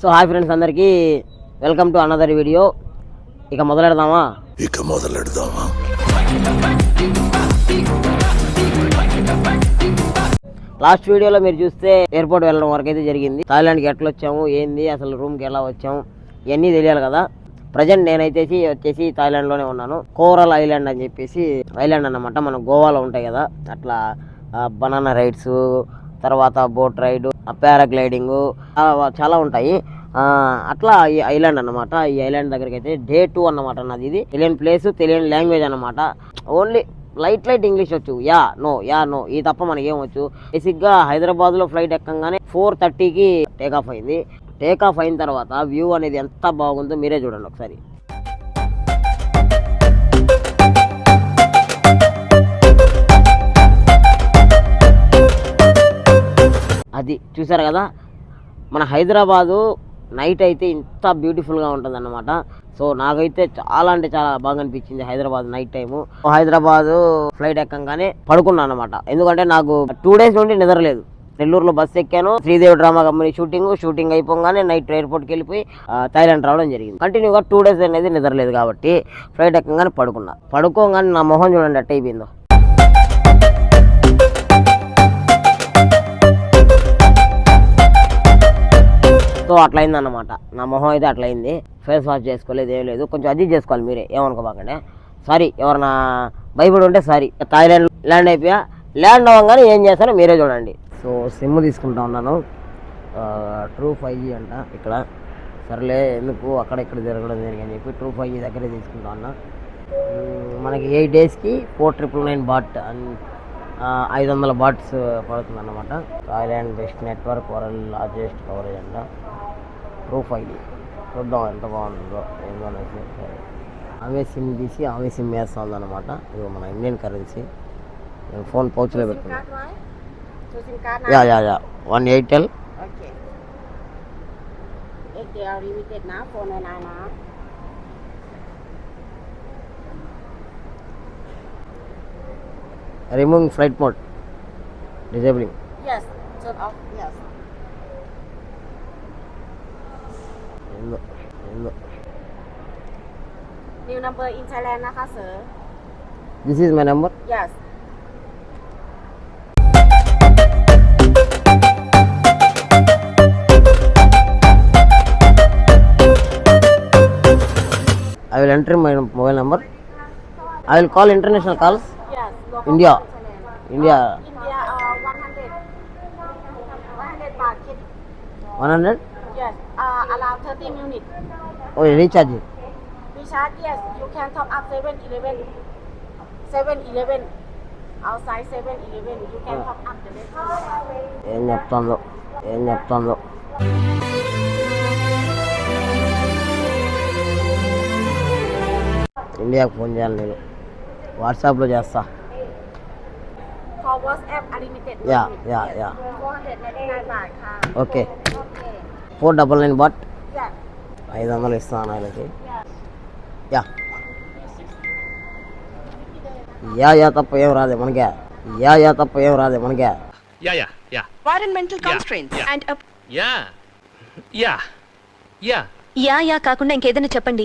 So hi friends అందరికీ welcome to another video ఇక మొదలెడదామా? ఇక మొదలెడదామా? లాస్ట్ వీడియోలో మీరు చూస్తే ఎయిర్పోర్ట్ వెళ్ళడం వరకు అయితే జరిగింది. థాయిలాండ్కి ఎట్లా వచ్చాము ఏంది అసలు రూమ్కి ఎలా వచ్చాము ఇవన్నీ తెలియాలి కదా. ప్రజెంట్ నేనైతే వచ్చేసి థాయిలాండ్లోనే ఉన్నాను. కోరల్ ఐలాండ్ అని చెప్పేసి ఐలాండ్ అన్నమాట. మన గోవాలో ఉంటాయి కదా. అట్లా బనానా రైడ్స్ తర్వాత బోట్ రైడ్ పారాగ్లైడింగ్ చాలా ఉంటాయి. అట్లా ఈ ఐలాండ్ అన్నమాట. ఈ ఐలాండ్ దగ్గరికి అయితే డే టూ అన్నమాట నాది ఇది. తెలియని ప్లేస్ తెలియని లాంగ్వేజ్ అన్నమాట. ఓన్లీ లైట్ లైట్ ఇంగ్లీష్ వచ్చు. యా నో యా నో ఈ తప్ప మనకి ఏమొచ్చు బేసిక్గా హైదరాబాద్లో ఫ్లైట్ ఎక్కంగానే ఫోర్ థర్టీకి టేక్ ఆఫ్ అయింది. టేక్ ఆఫ్ అయిన తర్వాత వ్యూ అనేది ఎంత బాగుందో మీరే చూడండి ఒకసారి. అది. చూసారు కదా? మన హైదరాబాదు నైట్ అయితే ఇంత బ్యూటిఫుల్గా ఉంటుందన్నమాట. సో నాకైతే చాలా అంటే చాలా బాగా అనిపించింది Hyderabad night time. Hyderabad flight ఎక్కంగానే పడుకున్నాను అనమాట ఎందుకంటే నాకు టూ డేస్ నుండి నిద్రలేదు నెల్లూరులో బస్సు ఎక్కాను. Sridevi drama company shooting shooting అయిపోగానే నైట్ ఎయిర్పోర్ట్కి వెళ్ళిపోయి ఆ, థాయిలాండ్ రావడం జరిగింది. కంటిన్యూగా టూ డేస్ అనేది నిద్రలేదు కాబట్టి ఫ్లైట్ ఎక్కగానే పడుకున్నా. పడుకోగానే నా మొహం చూడండి అట్ట అయిపోయిందో సో అట్లా అయిందన్నమాట నా మొహం అయితే అట్లయింది. ఫేస్ వాష్ చేసుకోలేదు ఏం లేదు. కొంచెం అడ్జస్ట్ చేసుకోవాలి మీరే ఏమనుకోబాకండి. సారీ ఎవరన్నా భయపడి ఉంటే సారీ థాయిలాండ్ ల్యాండ్ అయిపోయా. ల్యాండ్ అవ్వగానే ఏం చేస్తారో మీరే చూడండి. సో సిమ్ తీసుకుంటా ఉన్నాను. ట్రూ ఫైవ్ జీ అంట ఇక్కడ. సర్లే ఎందుకు అక్కడ ఇక్కడ తిరగడం జరిగింది అని చెప్పి ట్రూ ఫైవ్ జీ దగ్గరే తీసుకుంటా ఉన్నా. మనకి ఎయిట్ డేస్కి ఫోర్ ట్రిపుల్ నైన్ బాట్ అన్ ఐదు వందల బాట్స్ పడుతుంది అన్నమాట Thailand best network world largest coverage అంట. ట్రూ ఫైవ్ చూద్దాం ఎంత బాగుంటుందో ఏందో అనేసి. అవే సిమ్ తీసి అవే సిమ్ వేస్తుంది అనమాట ఇది మన ఇండియన్ కరెన్సీ. నేను ఫోన్ పౌచ్లో పెట్టుకున్నాను yeah? Yeah yeah. One Airtel. Okay. Removing flight mode. Disabling. Yes. Turn off. Yes. New number in Thailand sir. This is my number. Yes. I will enter my mobile number. I will call international calls. India India uh, 100. 100 baht credit. One hundred Yes. Uh, allow 30 minutes. Oh recharge Recharge, yes. You can top up 7-Eleven. 7-Eleven. Outside 7-Eleven. You can top up the rest. ఏం చెప్తాందో ఏం చెప్తాందో ఇండియాకి phone చేయాలి నేను వాట్సాప్లో చేస్తా Call WhatsApp unlimited. Yeah yeah yeah 499 baht ค่ะ okay Okay. Four double nine baht Yeah. ఐదు వందలు ఇస్తాను ఆయనకి యా యా యా తప్ప ఏం రాదే మనకే యా యా తప్ప ఏం రాదే మనకే Yeah, yeah, yeah, environmental Yeah, constraints yeah. and up yeah, yeah, yeah. Yeah yeah కాకుండా ఇంకేదైనా చెప్పండి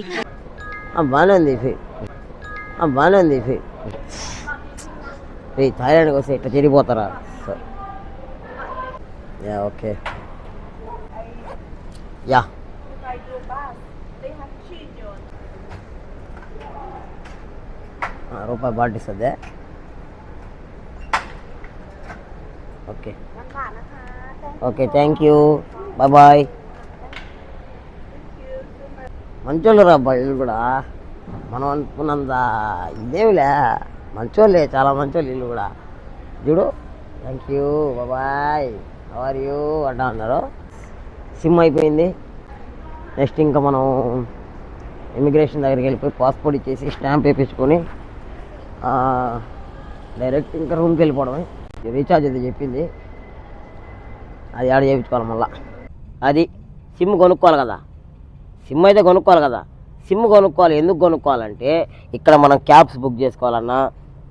ఆ, బాగానే ఉంది ఫీ ఆ, బాగానే ఉంది ఫీ రే థాయిలాండ్కి వస్తే ఇట్లా చెడిపోతారా యా ఓకే. యా. రూపాయి బాటిల్స్ అదే okay. Okay thank you. Bye bye. మంచోళ్ళు రా వీళ్ళు కూడా. మనం అనుకున్నంత ఇదేమిలే మంచోళ్ళే చాలా మంచోళ్ళు వీళ్ళు కూడా. చూడు. Thank you bye are you అంటా అన్నారు సిమ్ అయిపోయింది. నెక్స్ట్ ఇంకా మనం ఇమిగ్రేషన్ దగ్గరికి వెళ్ళిపోయి పాస్పోర్ట్ ఇచ్చేసి స్టాంప్ వేయించుకొని డైరెక్ట్ ఇంకా రూమ్కి వెళ్ళిపోవడమే. రీఛార్జ్ అది చెప్పింది. అది యాడ్ చేయించుకోవాలి మళ్ళీ. అది సిమ్ కొనుక్కోవాలి కదా. సిమ్ అయితే కొనుక్కోవాలి కదా. సిమ్ కొనుక్కోవాలి. ఎందుకు కొనుక్కోవాలంటే ఇక్కడ మనం క్యాబ్స్ బుక్ చేసుకోవాలన్నా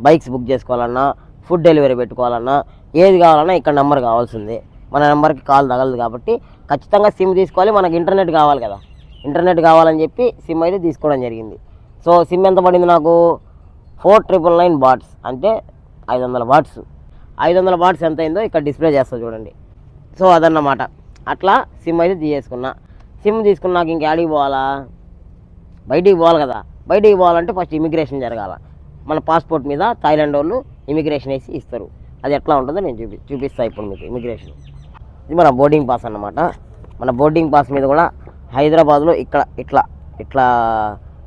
బైక్స్ బుక్ చేసుకోవాలన్నా ఫుడ్ డెలివరీ పెట్టుకోవాలన్నా ఏది కావాలన్నా ఇక్కడ నెంబర్ కావాల్సిందే. మన నెంబర్కి కాల్ తగలదు కాబట్టి ఖచ్చితంగా సిమ్ తీసుకోవాలి. మనకి ఇంటర్నెట్ కావాలి కదా. ఇంటర్నెట్ కావాలని చెప్పి సిమ్ అయితే తీసుకోవడం జరిగింది. సో సిమ్ ఎంత పడింది నాకు? ఫోర్ ట్రిపుల్ నైన్ బాట్స్ అంటే ఐదు వందల బాట్స్ ఐదు వందల బాట్స్ ఎంత అయిందో ఇక్కడ డిస్ప్లే చేస్తా చూడండి. సో అదన్నమాట. అట్లా సిమ్ అయితే తీసేసుకున్నా. సిమ్ తీసుకున్నాక ఇంక యాడికి పోవాలా? బయటికి పోవాలి కదా. బయటికి పోవాలంటే ఫస్ట్ ఇమిగ్రేషన్ జరగాల. మన పాస్పోర్ట్ మీద థాయిలాండ్ వాళ్ళు ఇమిగ్రేషన్ వేసి ఇస్తారు. అది ఎట్లా ఉంటుందో నేను చూపి చూపిస్తాను ఇప్పుడు మీకు ఇమిగ్రేషన్ ఇది మన బోర్డింగ్ పాస్ అన్నమాట. మన బోర్డింగ్ పాస్ మీద కూడా హైదరాబాద్లో ఇక్కడ ఇట్లా ఇట్లా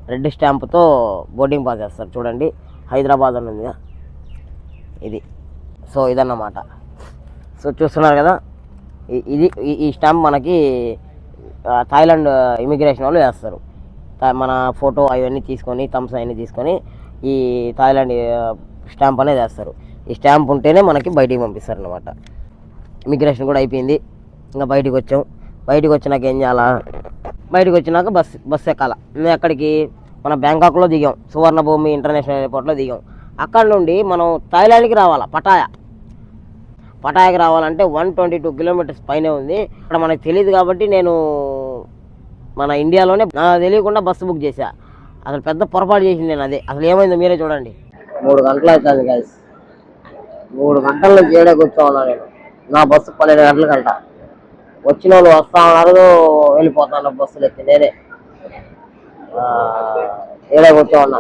రెడ్ స్టాంప్తో బోర్డింగ్ పాస్ చేస్తారు. చూడండి హైదరాబాద్ అని ఉంది ఇది. సో ఇదన్నమాట. సో చూస్తున్నారు కదా? ఇది ఈ- స్టాంప్ మనకి థాయిలాండ్ ఇమిగ్రేషన్ వాళ్ళు వేస్తారు. మన ఫోటో అవన్నీ తీసుకొని థమ్స్ అవన్నీ తీసుకొని ఈ థాయిలాండ్ స్టాంప్ అనేది వేస్తారు. ఈ స్టాంప్ ఉంటేనే మనకి బయటికి పంపిస్తారు అనమాట ఇమిగ్రేషన్ కూడా అయిపోయింది. ఇంకా బయటికి వచ్చాం. బయటికి వచ్చినాక ఏం చేయాలా? బయటకు వచ్చినాక బస్ బస్ ఎక్కాల. మేము అక్కడికి మన బ్యాంకాక్లో దిగాం. సువర్ణభూమి ఇంటర్నేషనల్ ఎయిర్పోర్ట్లో దిగాం. అక్కడ నుండి మనం థాయిలాండ్కి రావాలా? పటాయా. పటాయాకి రావాలంటే వన్ ట్వంటీ టూ కిలోమీటర్స్ పైనే ఉంది. అక్కడ మనకు తెలియదు కాబట్టి నేను మన ఇండియాలోనే తెలియకుండా బస్సు బుక్ చేశా. అసలు పెద్ద పొరపాటు చేసింది నేను అదే. అసలు ఏమైందో మీరే చూడండి. మూడు గంటలు అవుతుంది గాయస్ మూడు గంటల నుంచి ఏడే కూర్చో ఉన్నా నేను. నా బస్సు పన్నెండు గంటల అంట. వచ్చిన వాళ్ళు వస్తా ఉన్నారు వెళ్ళిపోతాను బస్సులు ఎత్తి నేనే. ఆ, ఏడే కూర్చో ఉన్నా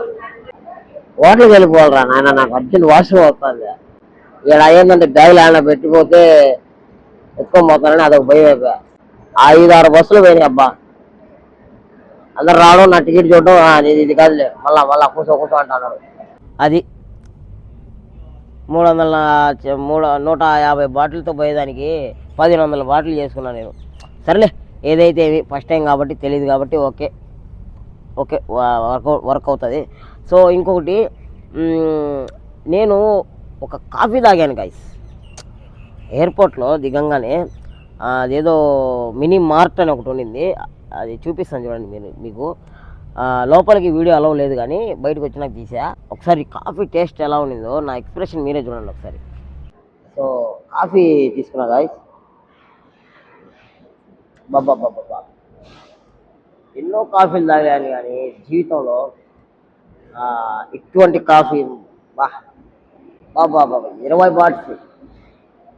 హోటల్కి వెళ్ళిపోవాలరా నాయన నాకు అర్జెంట్ వాష్రూమ్ వస్తుంది. ఇక్కడ అయ్యిందంటే బ్యాగులు ఏమైనా పెట్టిపోతే ఎత్తుకొని పోతానని అదొక భయం అయిపోయా. ఐదు ఆరు బస్సులు పోయినాయి అబ్బా. అందరు రావడం నా టికెట్ చూడడం ఇది కాదులే. మళ్ళా మళ్ళా కూర్చో కూర్చో అంటున్నారు. అది మూడు వందల మూడు నూట యాభై బాటిల్తో పోయేదానికి పదిహేను వందల బాటిల్ చేసుకున్నాను నేను. సరేలే ఏదైతే ఫస్ట్ టైం కాబట్టి తెలియదు కాబట్టి ఓకే. ఓకే వర్క్ వర్క్ అవుతుంది. సో ఇంకొకటి నేను ఒక కాఫీ తాగాను గైస్ ఎయిర్పోర్ట్లో దిగంగానే అదేదో మినీ మార్ట్ అని ఒకటి ఉండింది. అది చూపిస్తాను చూడండి మీరు మీకు. లోపలికి వీడియో అలవ్ లేదు కానీ బయటకు వచ్చినాక తీసా. ఒకసారి కాఫీ టేస్ట్ ఎలా ఉండిందో నా ఎక్స్ప్రెషన్ మీరే చూడండి ఒకసారి. సో కాఫీ తీసుకున్నా గాయస్ బాబా బాబా ఎన్నో కాఫీలు తాగాను కానీ జీవితంలో ఇటువంటి కాఫీ బా బాబా బాబా ఇరవై బాట్స్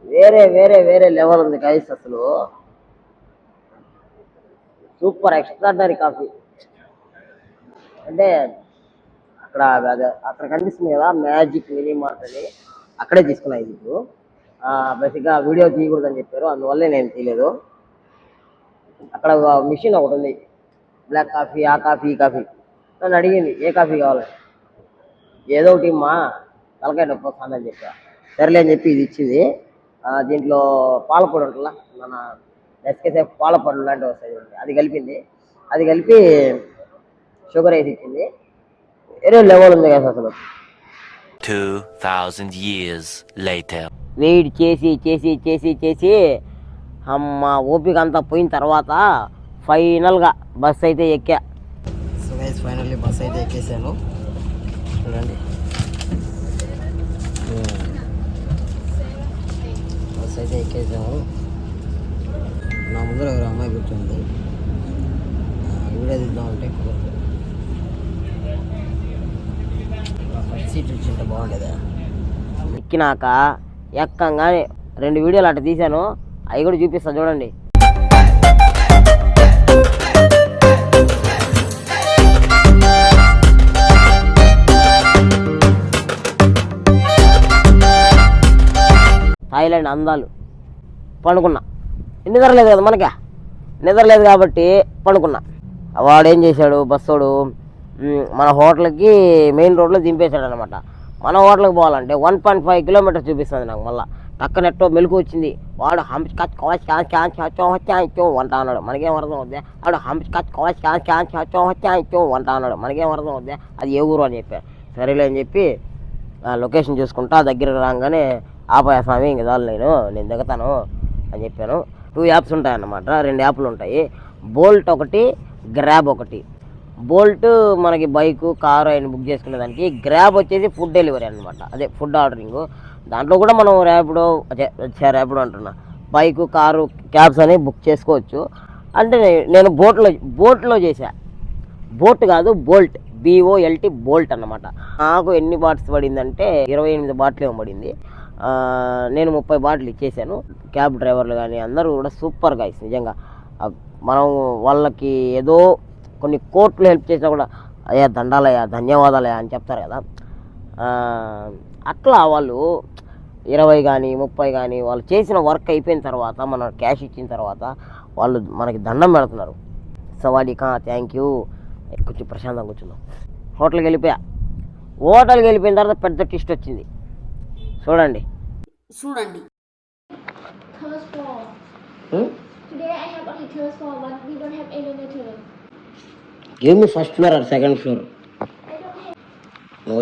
వేరే వేరే వేరే లెవెల్ ఉంది గైస్ అసలు. Super extraordinary coffee. అంటే అక్కడ అక్కడ కనిపిస్తుంది కదా మ్యాజిక్ మినీ మార్ట్ అని. అక్కడే తీసుకున్నా ఇది ఇప్పుడు. బేసిక్గా వీడియో తీయకూడదని చెప్పారు అందువల్లే నేను తీయలేదు. అక్కడ మిషన్ ఒకటి ఉంది. బ్లాక్ కాఫీ ఆ కాఫీ ఈ కాఫీ. నన్ను అడిగింది ఏ కాఫీ కావాలి? ఏదో ఒకటి మా తలకాయ నొప్పి వస్తుందని చెప్పా. సరేలే అని చెప్పి ఇది ఇచ్చింది. దీంట్లో పాలపొడి ఉంటుందా? మన ఎస్కేసే పాలపొడి లాంటివి వస్తాయి చూడండి అది కలిపింది. అది కలిపి షుగర్ వేసి ఇచ్చింది. వేరే లెవెల్ ఉంది కదా అసలు. 2,000 years later. వెయిట్ చేసి చేసి చేసి చేసి అమ్మ ఓపిక అంతా పోయిన తర్వాత ఫైనల్గా బస్ అయితే ఎక్కా. సో గైస్ ఫైనల్లీ బస్ అయితే ఎక్కేసాను చూడండి. బస్ అయితే ఎక్కేసాము. నా ముందర ఒక అమ్మాయి కూర్చుంది. ఆ, వీడియో తీద్దామంటే కుదరదు ఫస్ట్ సీట్ వచ్చింటే బాగుండేదా? ఎక్కినాక ఎక్కంగానే రెండు వీడియోలు అట్లా తీశాను. అవి కూడా చూపిస్తాను చూడండి. థాయిలాండ్ అందాలు. పండుకున్నా. నిద్ర లేదు కదా మనకే? నిద్ర లేదు కాబట్టి పడుకున్నా. వాడు ఏం చేశాడు? బస్సోడు మన హోటల్కి మెయిన్ రోడ్లో దింపేశాడు అనమాట మన హోటల్కి పోవాలంటే వన్ పాయింట్ ఫైవ్ కిలోమీటర్స్ చూపిస్తుంది నాకు మళ్ళీ. టక్కనెట్టో మెలకు వచ్చింది. వాడు హంప్స్ కచ్ కాచ్ క్యాచ్ వచ్చో చో చో వంట అన్నాడు. మనకేం అర్థం అవుద్ది? వాడు హంప్స్ కచ్ కాచ్ క్యాచ్ వచ్చో చో చో వంట అన్నాడు. మనకేం అర్థం అవుద్ది? అది ఏ ఊరు అని చెప్పాను సరేలే అని చెప్పి ఆ లొకేషన్ చూసుకుంటా దగ్గరకు రాగానే ఆపాయ స్వామి ఇంక చాలు నేను నేను దిగుతాను అని చెప్పాను. టూ యాప్స్ ఉంటాయన్నమాట. రెండు యాప్లు ఉంటాయి. బోల్ట్ ఒకటి గ్రాబ్ ఒకటి. బోల్ట్ మనకి బైకు కారు అయిన బుక్ చేసుకునే దానికి గ్రాబ్ వచ్చేసి ఫుడ్ డెలివరీ అనమాట అదే ఫుడ్ ఆర్డరింగ్. దాంట్లో కూడా మనం ర్యాపిడో అదే ర్యాపిడో అంటున్నా. బైకు కారు క్యాబ్స్ అనేవి బుక్ చేసుకోవచ్చు. అంటే నేను బోట్లో బోట్లో చేశా. బోట్ కాదు బోల్ట్. బిఓఎల్టీ బోల్ట్ అన్నమాట. నాకు ఎన్ని బాటిల్స్ పడిందంటే ఇరవై ఎనిమిది బాట్లు ఏమో పడింది. నేను ముప్పై బాటిల్ ఇచ్చేసాను. క్యాబ్ డ్రైవర్లు కానీ అందరూ కూడా సూపర్ గైస్ నిజంగా. మనం వాళ్ళకి ఏదో కొన్ని కోర్టులు హెల్ప్ చేసినా కూడా అయ్యా దండాలయ్యా ధన్యవాదాలయ్యా అని చెప్తారు కదా. అట్లా వాళ్ళు ఇరవై కానీ ముప్పై కానీ వాళ్ళు చేసిన వర్క్ అయిపోయిన తర్వాత మన క్యాష్ ఇచ్చిన తర్వాత వాళ్ళు మనకి దండం పెడుతున్నారు. సవాడికా థ్యాంక్ యూ. కొంచెం ప్రశాంతంగా కూర్చున్నాం హోటల్కి వెళ్ళిపోయా. హోటల్కి వెళ్ళిపోయిన తర్వాత పెద్ద టిస్ట్ వచ్చింది. చూడండి. చూడండి. ఏమి first floor or second floor no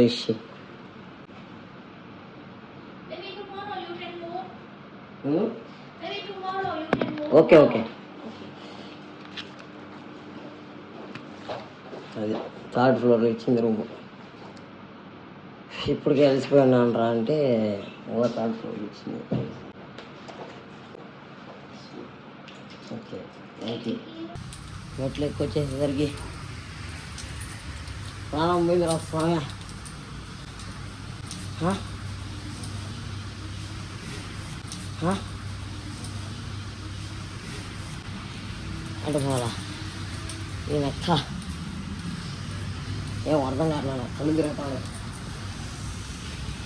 okay okay అది థర్డ్ ఫ్లోర్ ఇచ్చింది రూమ్. ఇప్పుడు కలిసిపోయినాను రా అంటే ఓతాడు ఫోన్ ఇచ్చింది ఓకే థ్యాంక్ యూ మెట్లు ఎక్కువ వచ్చేసరికి ప్రాణం మీద రా స్వామి అంటే పోవాలా నేను ఎక్క ఏం అర్థం కావట్లేదు నాకు. కళ్ళు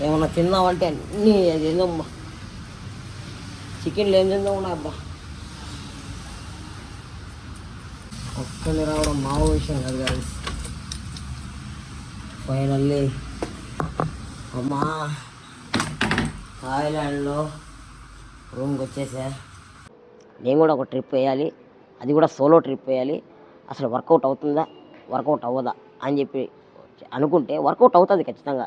ఏమన్నా తిన్నావంటే అన్నీ తిందమ్మా చికెన్లు ఏం తిందాం ఉన్నాయి అబ్బా. ఒక్కళ్ళు రావడం మావ విషయం కాదు కాదు ఫైనల్లీ అమ్మా థాయిలాండ్లో రూమ్కి వచ్చేసా. నేను కూడా ఒక ట్రిప్ వేయాలి అది కూడా సోలో ట్రిప్ వేయాలి. అసలు వర్కౌట్ అవుతుందా? వర్కౌట్ అవ్వదా? అని చెప్పి అనుకుంటే వర్కౌట్ అవుతుంది ఖచ్చితంగా.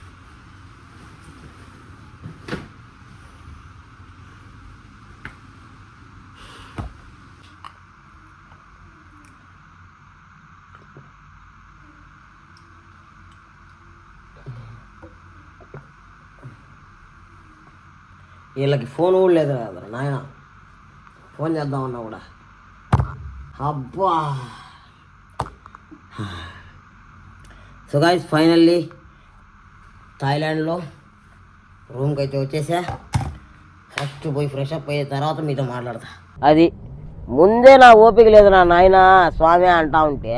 వీళ్ళకి ఫోన్ కూడా లేదు కదా నాయన. ఫోన్ చేద్దామన్నా కూడా. అబ్బా. సో గాయస్ ఫైనల్లీ థాయిలాండ్లో రూమ్కి అయితే వచ్చేసా. ఫస్ట్ పోయి ఫ్రెష్ అప్ అయిన తర్వాత మీతో మాట్లాడతా. అది ముందే నా ఓపిక లేదు నా నాయన స్వామి అంటా ఉంటే.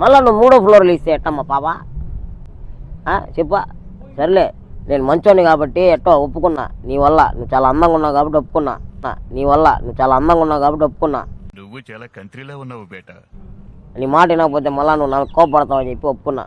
మళ్ళీ నువ్వు మూడో ఫ్లోర్లు ఇస్తే ఎట్టమ్మా పాప. చెప్పా సర్లే. నేను మంచోని కాబట్టి ఎట్టో ఒప్పుకున్నా. నీ వల్ల నువ్వు చాలా అందంగా ఉన్నావు కాబట్టి ఒప్పుకున్నా. నీ వల్ల నువ్వు చాలా అందంగా ఉన్నావు కాబట్టి ఒప్పుకున్నా. నువ్వు చాలా కంట్రీలో ఉన్నావు బేటా. నీ మాట వినకపోతే మళ్ళీ నువ్వు నాకు కోపడతావు అని చెప్పి ఒప్పుకున్నా.